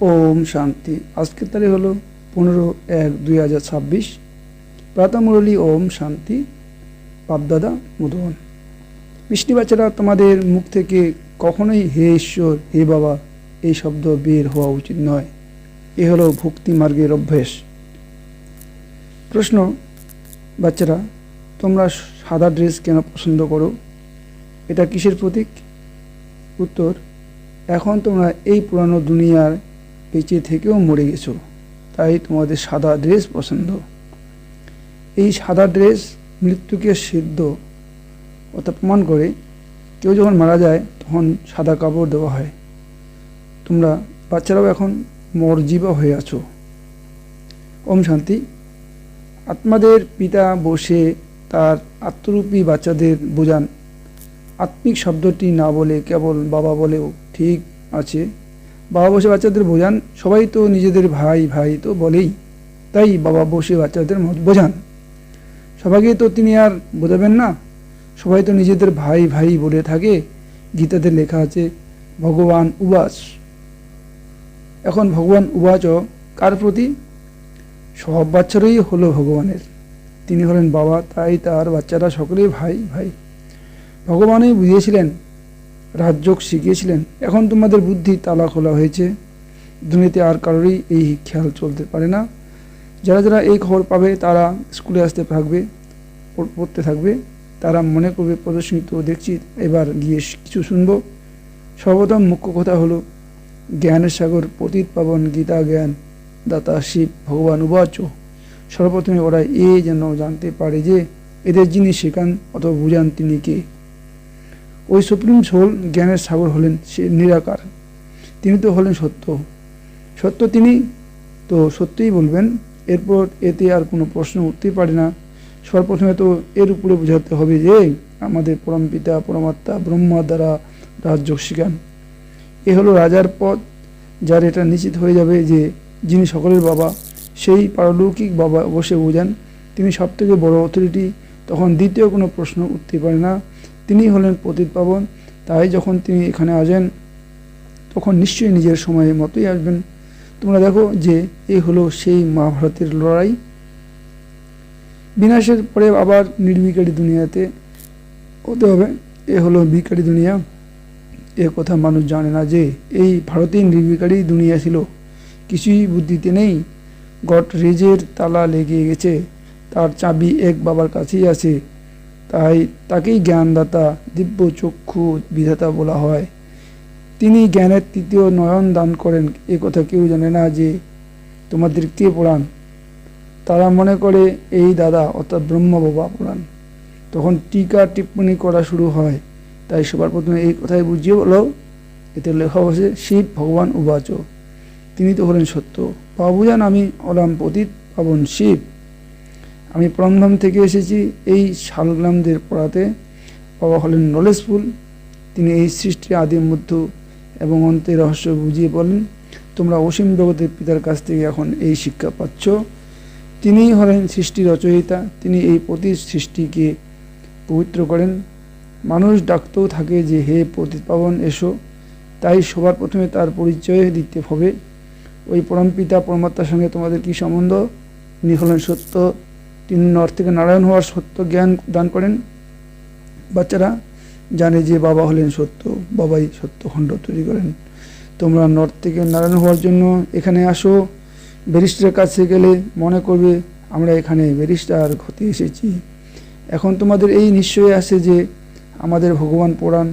ওম শান্তি। আজকের তারিখ হলো পনেরো এক দুই হাজার ছাব্বিশ। প্রাতমুরলী ওম শান্তি। বাপদাদা মধুবন। মিষ্টি বাচ্চারা, তোমাদের মুখ থেকে কখনোই হে ঈশ্বর, হে বাবা, এই শব্দ বের হওয়া উচিত নয়। এ হলো ভক্তি মার্গের অভ্যেস। প্রশ্ন, বাচ্চারা, তোমরা সাদা ড্রেস কেন পছন্দ করো? এটা কিসের প্রতীক? উত্তর, এখন তোমরা এই পুরানো দুনিয়ার বেঁচে থেকেও মরে গেছো। তাই তোমাদের সাদা ড্রেস পছন্দ। এই সাদা ড্রেস মৃত্যুকে সিদ্ধ অর্থাৎ প্রমাণ করে, কেউ যখন মারা যায়, তখন সাদা কাপড় দেওয়া হয়। তোমরা বাচ্চারাও এখন মরজীবা হয়ে আছো। ওম শান্তি। আত্মাদের পিতা বসে তার আত্মরূপী বাচ্চাদের বোঝান। আত্মিক শব্দটি না বলে কেবল বাবা বলেও ঠিক আছে। বাবা বসে বাচ্চাদের বোঝান। সবাই তো নিজেদের ভাই ভাই তো বলেই। তাই বাবা বসে বাচ্চাদের মত বোঝান। সবাইকে তো তিনি আর বোঝাবেন না। সবাই তো নিজেদের ভাই ভাই বলে থাকে। গীতাতে লেখা আছে, ভগবান উবাস এখন ভগবান উবাচ কার প্রতি? সব বাচ্চারাই হলো ভগবানের। তিনি হলেন বাবা, তাই তার বাচ্চারা সকলেই ভাই ভাই। ভগবানই বুঝিয়েছিলেন রাজযোগ শিখিয়েছিলেন। এখন তোমাদের বুদ্ধি তালা খোলা হয়েছে। দুনিয়াতে আর কারোরই এই খেয়াল চলতে পারে না। যারা যারা এই খবর পাবে, তারা স্কুলে আসতে থাকবে পড়তে থাকবে। তারা মনে করবে, প্রদর্শনী তো দেখছি, এবার গিয়ে কিছু শুনব। সর্বপ্রথম মুখ্য কথা হলো, জ্ঞানের সাগর, পতিত পাবন, গীতা জ্ঞান, দাতা শিব, ভগবান উবাচ। সর্বপ্রথমে ওরা এ যেন জানতে পারে যে, এদের যিনি শেখান অথবা বুঝান তিনি কে। ওই সুপ্রিম সোল জ্ঞানের সাগর হলেন সে নিরাকার। তিনি তো হলেন সত্য। সত্য তিনি, তো সত্যিই বলবেন, এরপর এতে আর কোনো প্রশ্ন উঠতেই পারে না। সর্বপ্রথমে তো এর উপরে বোঝাতে হবে যে, আমাদের পরম পিতা, পরমাত্মা, ব্রহ্মা দ্বারা রাজ্য শিখান। এ হলো রাজার পদ যার এটা নিশ্চিত হয়ে যাবে যে, যিনি সকলের বাবা, সেই পারলৌকিক বাবা অবশ্যই বোঝান। তিনি সব থেকে বড় অথরিটি তখন দ্বিতীয় কোনো প্রশ্ন উঠতে পারে না। তিনি হলেন পতিত পাবন। তাই যখন তিনি এখানে আসেন, তখন নিশ্চয়ই নিজের সময়ের মতোই আসবেন। তোমরা দেখো যে এ হলো সেই মহাভারতের লড়াই। বিনাশের পরে আবার নির্বিকারী দুনিয়াতে হতে হবে। এ হলো বিকারী দুনিয়া। এ কথা মানুষ জানে না যে এই ভারতেই নির্বিকারী দুনিয়া ছিল। কিছুই বুদ্ধিতে নেই। গট রেজের তালা লেগে গেছে। তার চাবি এক বাবার কাছেই আছে। তাই তাকেই জ্ঞানদাতা, দিব্য চক্ষু বিধাতা বলা হয়। তিনি জ্ঞানের তৃতীয় নয়ন দান করেন। এ কথা কেউ জানে না যে তোমাদের কে পড়ান। তারা মনে করে, এই দাদা অর্থাৎ ব্রহ্ম বাবা পড়ান। তখন টিকা টিপ্পণী করা শুরু হয়। তাই সবার প্রথমে এই কথাই বুঝিয়ে বলো, এতে লেখা বসে শিব ভগবান উবাচ। তিনি তো হলেন সত্য। বাবুজান আমি হলাম পতিত পাবন শিব। আমি পরমধাম থেকে এসেছি এই শালগ্রামদের পড়াতে। বাবা হলেন নলেজফুল তিনি এই সৃষ্টির আদি মধ্য এবং অন্তের রহস্য বুঝিয়ে বলেন, তোমরা অসীম জগতের পিতার কাছ থেকে এখন এই শিক্ষা পাচ্ছ। তিনিই হলেন সৃষ্টি রচয়িতা। তিনি এই প্রতি সৃষ্টিকে পবিত্র করেন। মানুষ ডাকতেও থাকে যে, হে পতিত পাবন, এসো। তাই সবার প্রথমে তার পরিচয় দিতে হবে। ওই পরম পিতা, পরমাত্মার সঙ্গে তোমাদের কি সম্বন্ধ? তিনি হলেন সত্য। তিনি নর থেকে নারায়ণ হওয়ার সত্য জ্ঞান দান করেন। বাচ্চারা জানে যে বাবা হলেন সত্য, বাবাই সত্য খণ্ড তৈরি করেন। তোমরা নর থেকে নারায়ণ হওয়ার জন্য এখানে আসো। ব্যারিস্টারের কাছে গেলে মনে করবে, আমরা এখানে ব্যারিস্টার হতে এসেছি। এখন তোমাদের এই নিশ্চয় আছে যে আমাদের ভগবান পুরাণ,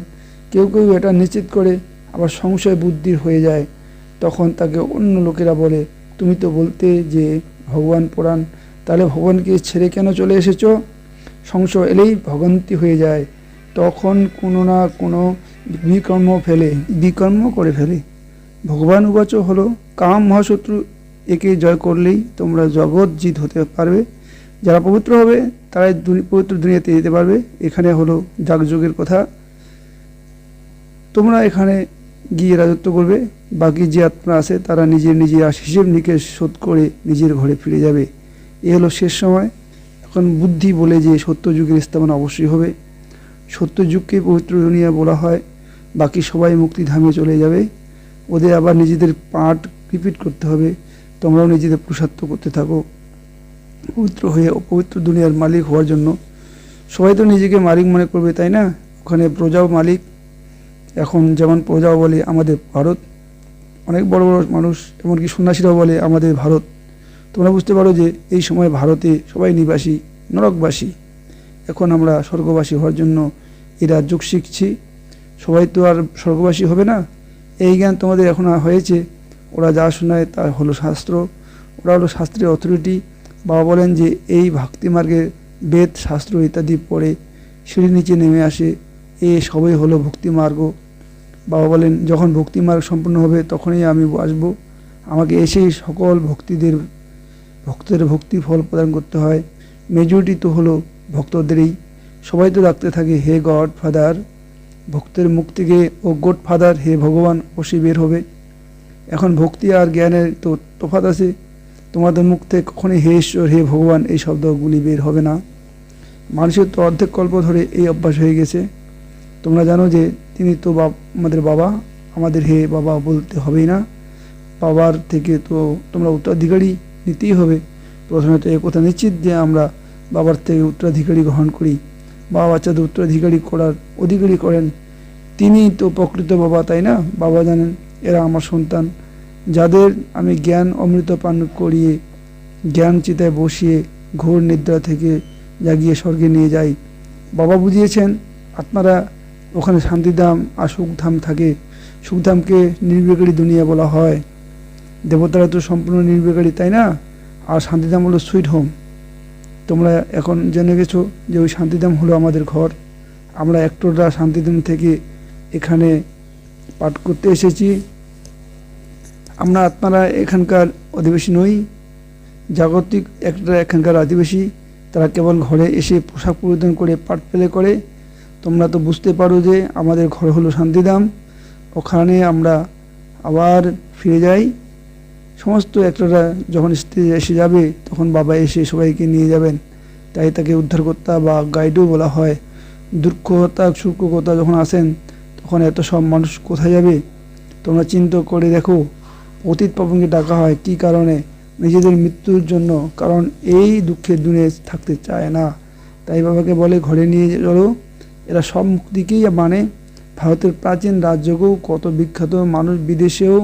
কেউ কেউ এটা নিশ্চিত করে, আবার সংশয় বুদ্ধির হয়ে যায়। তখন তাকে অন্য লোকেরা বলে, তুমি তো বলতে যে ভগবান পুরাণ তাহলে ভগবানকে ছেড়ে কেন চলে এসেছ? সংশয় এলেই ভগন্তি হয়ে যায়। তখন কোনো না কোনো বিকর্ম ফেলে। বিকর্ম করে ফেলে। ভগবান উবাচ হলো, কাম মহাশত্রু একে জয় করলেই তোমরা জগৎ জিত হতে পারবে। যারা পবিত্র হবে, তারাই পবিত্র দুনিয়াতে যেতে পারবে। এখানে হলো যাগযুগের কথা। তোমরা এখানে গিয়ে রাজত্ব করবে। বাকি যে আত্মা আছে, তারা নিজের নিজের হিসেব নিকেশ শোধ করে নিজের ঘরে ফিরে যাবে। এ হলো শেষ সময়। এখন বুদ্ধি বলে যে সত্য যুগের স্থাপনা অবশ্যই হবে। সত্য যুগকে পবিত্র দুনিয়া বলা হয়। বাকি সবাই মুক্তিধামে চলে যাবে। ওদের আবার নিজেদের পাঠ রিপিট করতে হবে। তোমরাও নিজেদের পুরুষার্থ করতে থাকো। পবিত্র হয়ে অপবিত্র দুনিয়ার মালিক হওয়ার জন্য সবাই তো নিজেকে মালিক মনে করবে, তাই না? ওখানে প্রজাও মালিক। এখন যেমন প্রজাও বলে আমাদের ভারত, অনেক বড় বড় মানুষ, এমনকি সন্ন্যাসীরাও বলে আমাদের ভারত। তোমরা বুঝতে পারো যে এই সময় ভারতে সবাই নিবাসী, নরকবাসী। এখন আমরা স্বর্গবাসী হওয়ার জন্য এই রাজযোগ শিখছি। সবাই তো আর স্বর্গবাসী হবে না। এই জ্ঞান তোমাদের এখন হয়েছে। ওরা যা শোনায় তা হলো শাস্ত্র। ওরা হলো শাস্ত্রের অথরিটি বাবা বলেন যে, এই ভক্তি মার্গে বেদ, শাস্ত্র ইত্যাদি পড়ে সিঁড়ির নিচে নেমে আসে। এ সবই হলো ভক্তি মার্গ। বাবা বলেন, যখন ভক্তি মার্গ সম্পূর্ণ হবে, তখনই আমি আসব। আমাকে এসেই সকল ভক্তিদের ভক্তের ভক্তি ফল প্রদান করতে হয়। মেজরিটি তো হলো ভক্তদেরই। সবাই তো রাখতে থাকে, হে গড ফাদার। ভক্তের মুখ থেকে, ও গড ফাদার, হে ভগবান, অবশ্যই বের হবে। এখন ভক্তি আর জ্ঞানের তো তফাৎ আছে। তোমাদের মুখ থেকে কখনই, হে ঈশ্বর, হে ভগবান, এই শব্দগুলি বের হবে না। মানুষের তো অর্ধেক কল্প ধরে এই অভ্যাস হয়ে গেছে। তোমরা জানো যে তিনি তো আমাদের বাবা। আমাদের হে বাবা বলতে হবেই না। বাবার থেকে তো তোমরা উত্তরাধিকারী। নিতেই হবে। প্রথমে তো এ কথা নিশ্চিত যে আমরা বাবার থেকে উত্তরাধিকারী গ্রহণ করি। বাবা বাচ্চাদের উত্তরাধিকারী করার অধিকারী করেন। তিনি তো প্রকৃত বাবা, তাই না? বাবা জানেন, এরা আমার সন্তান। যাদের আমি জ্ঞান অমৃত পান করিয়ে, জ্ঞান চিতায় বসিয়ে, ঘোর নিদ্রা থেকে জাগিয়ে স্বর্গে নিয়ে যাই। বাবা বুঝিয়েছেন, আপনারা ওখানে শান্তিধাম আর সুখধাম থাকে। সুখধামকে নির্বিকারী দুনিয়া বলা হয়। দেবতারা তো সম্পূর্ণ নির্বিকারী, তাই না? আর শান্তিধাম হলো সুইট হোম তোমরা এখন জেনে গেছো যে ওই শান্তিধাম হলো আমাদের ঘর। আমরা একটোরা শান্তিধাম থেকে এখানে পাঠ করতে এসেছি। আমরা আপনারা এখানকার অধিবাসী নই, জাগতিক একটা এখানকার আদিবাসী। তারা কেবল ঘরে এসে পোশাক পরিধান করে পাট পেলে করে। তোমরা তো বুঝতে পারো যে আমাদের ঘর হলো শান্তিধাম। ওখানে আমরা আবার ফিরে যাই। সমস্ত একটারা যখন স্ত্রী এসে যাবে, তখন বাবা এসে সবাইকে নিয়ে যাবেন। তাই তাকে উদ্ধারকর্তা বা গাইডও বলা হয়। দুঃখতা সুখকতা যখন আসেন, তখন এত সব মানুষ কোথায় যাবে? তোমরা চিন্তা করে দেখো, অতীত পাবনকে ডাকা হয় কি কারণে? নিজেদের মৃত্যুর জন্য, কারণ এই দুঃখের দুনিয়ায় থাকতে চায় না। তাই বাবাকে বলে, ঘরে নিয়ে চলো। এরা সব দিকেই মানে ভারতের প্রাচীন রাজ্যকেও কত বিখ্যাত মানুষ, বিদেশেও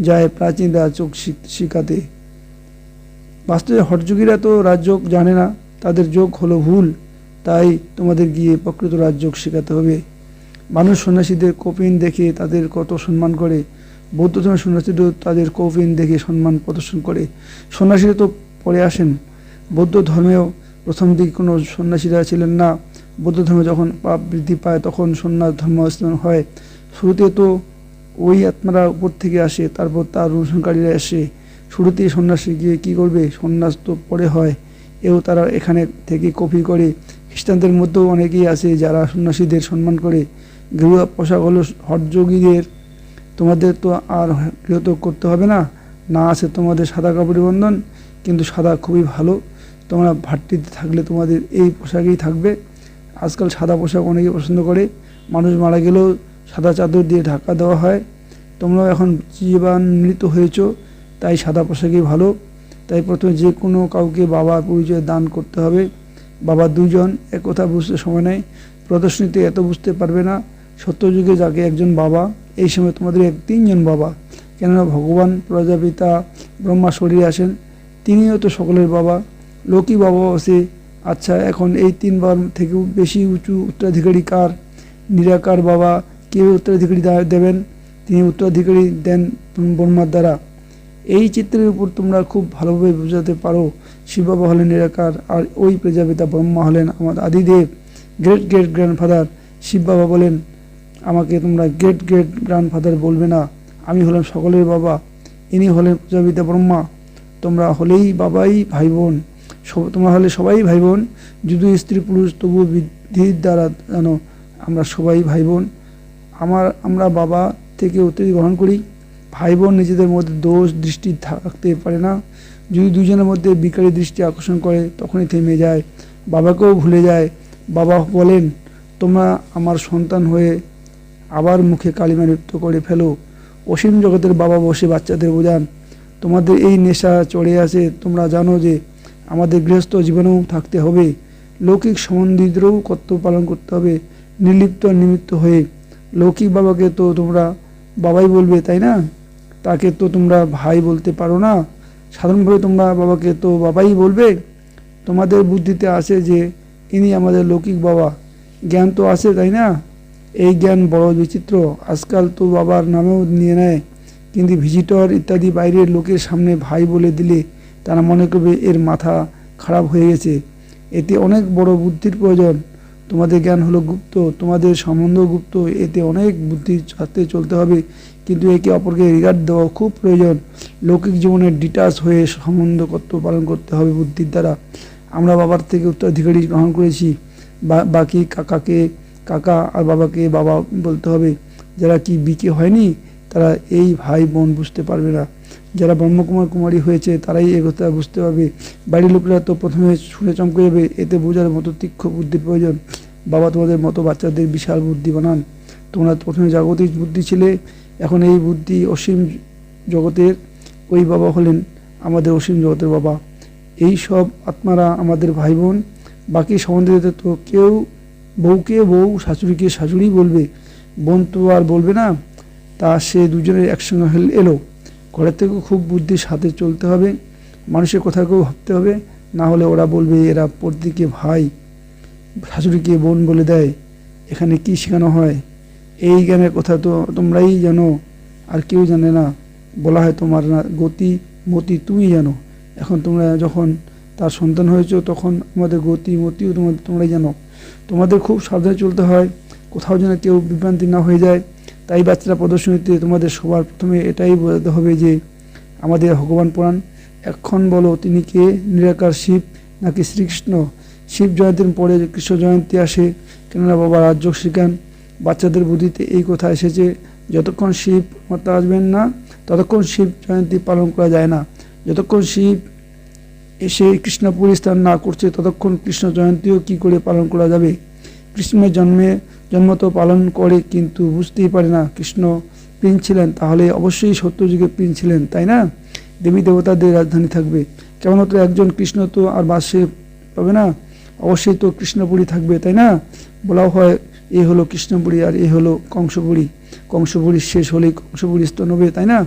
যায় প্রাচীন রাজযোগ শিখ- শিখাতে। বাস্তবে হটযোগীরা তো রাজযোগ জানে না, তাদের যোগ হলো ভুল, তাই তোমাদের গিয়ে প্রকৃত রাজযোগ শেখাতে হবে। মানুষ সন্ন্যাসীদের কপিন দেখে তাদের কত সম্মান করে, বৌদ্ধ ধর্মের সন্ন্যাসীদেরও তাদের কপিন দেখে সম্মান প্রদর্শন করে। সন্ন্যাসীরা তো পরে আসেন। বৌদ্ধ ধর্মেও প্রথম দিকে কোনো সন্ন্যাসীরা ছিলেন না। বৌদ্ধ ধর্মে যখন পাপ বৃদ্ধি পায়, তখন সন্ন্যাস ধর্ম হয়। শুরুতে তো ওই আত্মারা উপর থেকে আসে, তারপর তার অনুসরণকারীরা আসে শুরুতেই সন্ন্যাসী গিয়ে কী করবে? সন্ন্যাস তো পরে হয়। এও তারা এখানে থেকে কপি করে। খ্রিস্টানদের মধ্যেও অনেকেই আছে যারা সন্ন্যাসীদের সম্মান করে। গৃহ পোশাক হলো হটযোগীদের তোমাদের তো আর গৃহত্যাগ করতে হবে না। না আছে তোমাদের সাদা কাপড়ি বন্ধন, কিন্তু সাদা খুবই ভালো। তোমরা ভাট্টিতে থাকলে তোমাদের এই পোশাকেই থাকবে। আজকাল সাদা পোশাক অনেকে পছন্দ করে। মানুষ মারা গেলেও সাদা চাদর দিয়ে ঢাকা দেওয়া হয়। তোমরাও এখন জীবান্বিত হয়েছ, তাই সাদা পোশাকই ভালো। তাই প্রথমে যে কোনো কাউকে বাবা পরিচয় দান করতে হবে। বাবা দুজন একথা বুঝতে সময় নেই। প্রদর্শনীতে এত বুঝতে পারবে না। সত্যযুগে যাকে একজন বাবা, এই সময় তোমাদের এক তিনজন বাবা। কেননা ভগবান, প্রজাপিতা, ব্রহ্মা শরীরে আসেন। তিনিও তো সকলের বাবা। লোকই বাবা আছে আচ্ছা এখন এই তিনবার থেকেও বেশি উঁচু উত্তরাধিকারী কার? নিরাকার বাবা কেউ উত্তরাধিকারী দেবেন? তিনি উত্তরাধিকারী দেন ব্রহ্মার দ্বারা। এই চিত্রের উপর তোমরা খুব ভালোভাবে বোঝাতে পারো শিব বাবা হলেন নিরাকার, আর ওই প্রজাপিতা ব্রহ্মা হলেন আমার Adidev great great grandfather Shiv Baba বলেন, আমাকে তোমরা গ্রেট গ্রেট গ্র্যান্ডফাদার বলবে না। আমি হলাম সকলের বাবা, ইনি হলেন প্রজাপিতা ব্রহ্মা। তোমরা হলেই বাবাই ভাই বোন সব তোমরা হলে সবাই ভাই বোন যদিও স্ত্রী পুরুষ তবু বিধির দ্বারা জানো, আমরা সবাই ভাই বোন আমার, আমরা বাবা থেকে উত্তরি গ্রহণ করি। ভাই বোন নিজেদের মধ্যে দোষ, দৃষ্টি থাকতে পারে না। যদি দুজনের মধ্যে বিকারী দৃষ্টি আকর্ষণ করে, তখনই থেমে যায়। বাবাকেও ভুলে যায়। বাবা বলেন, তোমরা আমার সন্তান হয়ে আবার মুখে কালিমা নৃত্য করে ফেলো। অসীম জগতের বাবা বসে বাচ্চাদের বোঝান। তোমাদের এই নেশা চড়ে আছে। তোমরা জানো যে আমাদের গৃহস্থ জীবনেও থাকতে হবে। লৌকিক সম্বন্ধীদেরও কর্তব্য পালন করতে হবে। নির্লিপ্ত নিমিত্ত হয়ে লৌকিক বাবাকে তো তোমরা বাবাই বলবে, তাই না? তাকে তো তোমরা ভাই বলতে পারো না। সাধারণভাবে তোমরা বাবাকে তো বাবাই বলবে। তোমাদের বুদ্ধিতে আসে যে, ইনি আমাদের লৌকিক বাবা। জ্ঞান তো আসে তাই না? এই জ্ঞান বড় বিচিত্র। আজকাল তো বাবার নামেও নিয়ে নেয়। কিন্তু ভিজিটর ইত্যাদি বাইরের লোকের সামনে ভাই বলে দিলে তারা মনে করবে এর মাথা খারাপ হয়ে গেছে। এতে অনেক বড় বুদ্ধির প্রয়োজন। তোমাদের জ্ঞান হলো গুপ্ত, তোমাদের সম্বন্ধ গুপ্ত, এতে অনেক বুদ্ধির সাথে চলতে হবে। কিন্তু একে অপরকে রিগার্ড দেওয়া খুব প্রয়োজন। লৌকিক জীবনে ডিটাচ হয়ে সম্বন্ধ কর্তব্য পালন করতে হবে বুদ্ধির দ্বারা। আমরা বাবার থেকে উত্তরাধিকারী গ্রহণ করেছি। বাকি কাকাকে, কাকা আর বাবাকে বাবা বলতে হবে, যারা কি বিকে হয়নি? তারা এই ভাই বোন বুঝতে পারবে না। যারা ব্রহ্মকুমার কুমারী হয়েছে, তারাই এ কথা বুঝতে পারবে। বাড়ির লোকেরা তো প্রথমে শুনে চমকে যাবে, এতে বোঝার মতো তীক্ষ্ণ বুদ্ধির প্রয়োজন। বাবা তোমাদের মতো বাচ্চাদের বিশাল বুদ্ধি বানান। তোমরা প্রথমে জাগতিক বুদ্ধি ছিলে, এখন এই বুদ্ধি অসীম জগতের ওই বাবা হলেন আমাদের অসীম জগতের বাবা। এই সব আত্মারা আমাদের ভাই বোন। বাকি সম্বন্ধে তো কেউ বউকে বউ, শাশুড়িকে শাশুড়ি বলবে। বোন তো আর বলবে না। তা সে দুজনের একসঙ্গে এলো। ঘরের থেকেও খুব বুদ্ধির সাথে চলতে হবে। মানুষের কথাকেও ভাবতে হবে। না হলে ওরা বলবে, এরা প্রত্যেকে ভাই। শাশুড়িকে বোন বলে দেয়। এখানে কি শেখানো হয়? এই জ্ঞানের কথা তো তোমরাই জানো। আর কেউ জানে না। বলা হয়, তোমার না, গতি, মতি তুমি জানো। এখন তোমরা যখন তার সন্তান হয়েছো, তখন আমাদের গতি, মতিও তোমাদের, তোমরাই জানো। তোমাদের খুব সাবধানে চলতে হয়। কোথাও যেন কেউ বিভ্রান্তি না হয়ে যায়। তাই বাচ্চারা প্রদর্শনীতে তোমাদের সবার প্রথমে এটাই বোঝাতে হবে যে আমাদের ভগবান পুরাণ, এখন বলো তিনি কে? নিরাকার শিব নাকি শ্রীকৃষ্ণ? শিব জয়ন্তীর পরে কৃষ্ণ জয়ন্তী আসে, কেননা বাবা রাজ্য শিখান। বাচ্চাদের বুদ্ধিতে এই কথা এসেছে, যতক্ষণ শিব মাতা আসবেন না, ততক্ষণ শিব জয়ন্তী পালন করা যায় না। যতক্ষণ শিব এসে কৃষ্ণপুরী স্থান না করছে, ততক্ষণ কৃষ্ণ জয়ন্তীও কি করে পালন করা যাবে? কৃষ্ণের জন্মে জন্ম তো পালন করে, কিন্তু বুঝতেই পারে না কৃষ্ণ প্রিন্স ছিলেন, তাহলে অবশ্যই সত্যযুগে প্রিন্স ছিলেন, তাই না? দেবী দেবতাদের রাজধানী থাকবে। কেবলমাত্র একজন কৃষ্ণ তো আর বাসে পাবে না? অবশ্যই তো কৃষ্ণপুরী থাকবে, তাই না? বলাও হয়, এ হলো কৃষ্ণপুরী আর এ হলো কংসপুরী। কংসপুরী শেষ হলে কংসপুরী স্তন হবে, তাই না?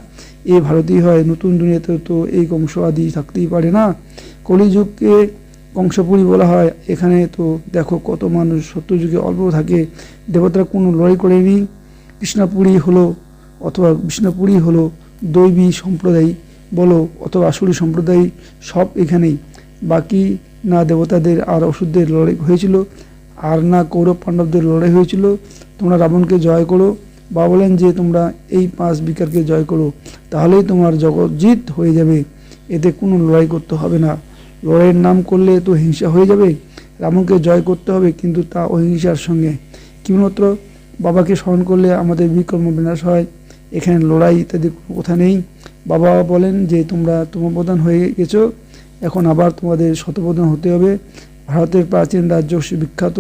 এ ভারতীয় হয়, নতুন দুনিয়াতে তো এই কংস আদি থাকতেই পারে না। কলিযুগকে কংসপুরী বলা হয়। এখানে তো দেখো কত মানুষ সত্যযুগে অল্প থাকে। দেবতারা কোনো লড়াই করেনি। কৃষ্ণপুরী হলো অথবা বিষ্ণুপুরী হলো দৈবী সম্প্রদায় বলো অথবা আসুরি সম্প্রদায় সব এখানেই। বাকি না দেবতাদের আর অসুরদের লড়াই হয়েছিল, আর না কৌরব পাণ্ডবদের লড়াই হয়েছিল। তোমরা রাবণকে জয় করো। বা বলেন যে তোমরা এই পাঁচ বিকারকে জয় করো, তাহলেই তোমার জগৎ জিত হয়ে যাবে। এতে কোনো লড়াই করতে হবে না। লড়াইয়ের নাম করলে তো হিংসা হয়ে যাবে। রাবণকে জয় করতে হবে, কিন্তু তা অহিংসার সঙ্গে। কেবলমাত্র বাবাকে স্মরণ করলে আমাদের বিকর্ম বিনাশ হয়। এখানে লড়াই ইত্যাদি কোনো কথা নেই। বাবা বলেন যে, তোমরা তোমাপ্রধান হয়ে গেছো। এখন আবার তোমাদের শতপ্রধান হতে হবে। ভারতের প্রাচীন রাজ্য বিখ্যাত।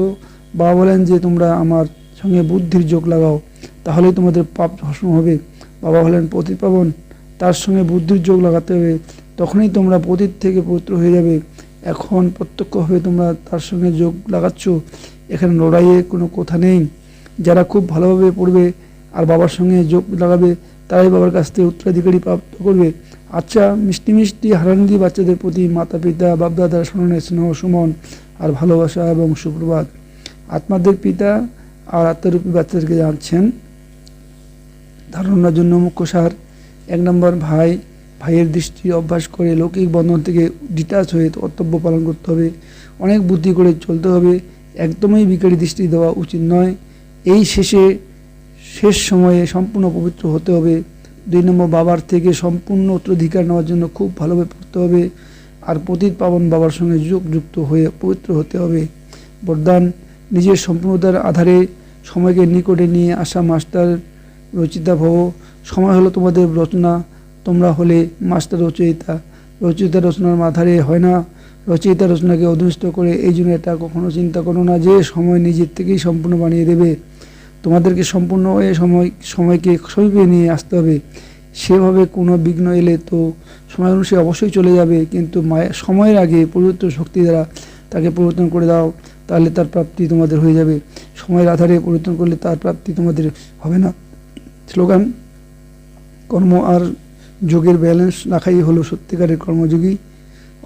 বাবা বলেন যে, তোমরা আমার সঙ্গে বুদ্ধির যোগ লাগাও। তাহলেই তোমাদের পাপ ভস্ম হবে। বাবা হলেন প্রতিপাবন, তার সঙ্গে বুদ্ধির যোগ লাগাতে হবে। তখনই তোমরা পতিত থেকে পবিত্র হয়ে যাবে। এখন প্রত্যক্ষভাবে তোমরা তার সঙ্গে যোগ লাগাচ্ছ। এখানে লড়াইয়ের কোনো কথা নেই। যারা খুব ভালোভাবে পড়বে আর বাবার সঙ্গে যোগ লাগাবে, তারাই বাবার কাছ থেকে উত্তরাধিকারী প্রাপ্ত করবে। আচ্ছা মিষ্টি মিষ্টি হারানদি বাচ্চাদের প্রতি মাতা পিতা বাপদাদার স্মরণে স্নেহ, সুমন আর ভালোবাসা এবং সুপ্রভাত। আত্মাদের পিতা আর আত্মারূপী বাচ্চাদেরকে জানছেন। ধারণার জন্য মুখ্য সার, এক নম্বর ভাই ভাইয়ের দৃষ্টি অভ্যাস করে লৌকিক বন্ধন থেকে ডিটাচ হয়ে কর্তব্য পালন করতে হবে। অনেক বুদ্ধি করে চলতে হবে। একদমই বিকারী দৃষ্টি দেওয়া উচিত নয়। এই শেষে, শেষ সময়ে সম্পূর্ণ পবিত্র হতে হবে। দুই নম্বর, বাবার থেকে সম্পূর্ণ উত্তরাধিকার নেওয়ার জন্য খুব ভালোভাবে পড়তে হবে। আর পতিত পাবন বাবার সঙ্গে যোগ যুক্ত হয়ে পবিত্র হতে হবে। বরদান নিজের সম্পূর্ণতার আধারে সময়কে নিকটে নিয়ে আসা মাস্টার রচিতা ভব সময় হলো তোমাদের রচনা। তোমরা হলে মাস্টার রচয়িতা। রচয়িতা রচনার আধারে হয় না। রচয়িতা রচনাকে অধীনস্থ করে এই জন্য এটা কখনো চিন্তা করো না যে সময় নিজের থেকেই সম্পূর্ণ বানিয়ে দেবে। তোমাদেরকে সম্পূর্ণ হয়ে সময়, সময়কে সমীপে নিয়ে আসতে হবে। সেভাবে কোনো বিঘ্ন এলে তো সময় অনুসারে অবশ্যই চলে যাবে, কিন্তু মায়ের, সময়ের আগে পরিবর্তন শক্তি দ্বারা তাকে পরিবর্তন করে দাও, তাহলে তার প্রাপ্তি তোমাদের হয়ে যাবে। সময়ের আধারে পরিবর্তন করলে তার প্রাপ্তি তোমাদের হবে না। স্লোগান কর্ম আর যোগের ব্যালেন্স রাখাই হলো সত্যিকারের কর্মযোগী।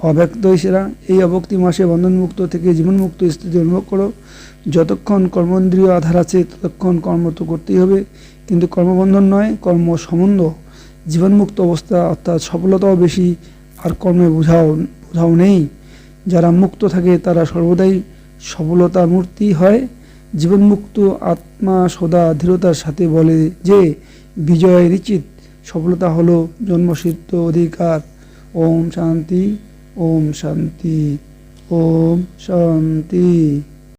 অব্যক্ত সেরা। এই অভক্তি মাসে বন্ধনমুক্ত থেকে জীবনমুক্ত স্থিতি অনুভব করো। যতক্ষণ কর্মেন্দ্রীয় আধার আছে, ততক্ষণ কর্ম তো করতেই হবে। কিন্তু কর্মবন্ধন নয়, কর্ম সম্বন্ধ। জীবনমুক্ত অবস্থা অর্থাৎ সফলতাও বেশি আর কর্মে বোঝাও বোঝাও নেই। যারা মুক্ত থাকে তারা সর্বদাই সফলতা মূর্তি হয়। জীবনমুক্ত আত্মা সদা দৃঢ়তার সাথে বলে যে, বিজয় নিশ্চিত। সফলতা হলো জন্মসিদ্ধ অধিকার। ওম শান্তি ওম শান্তি ওম শান্তি।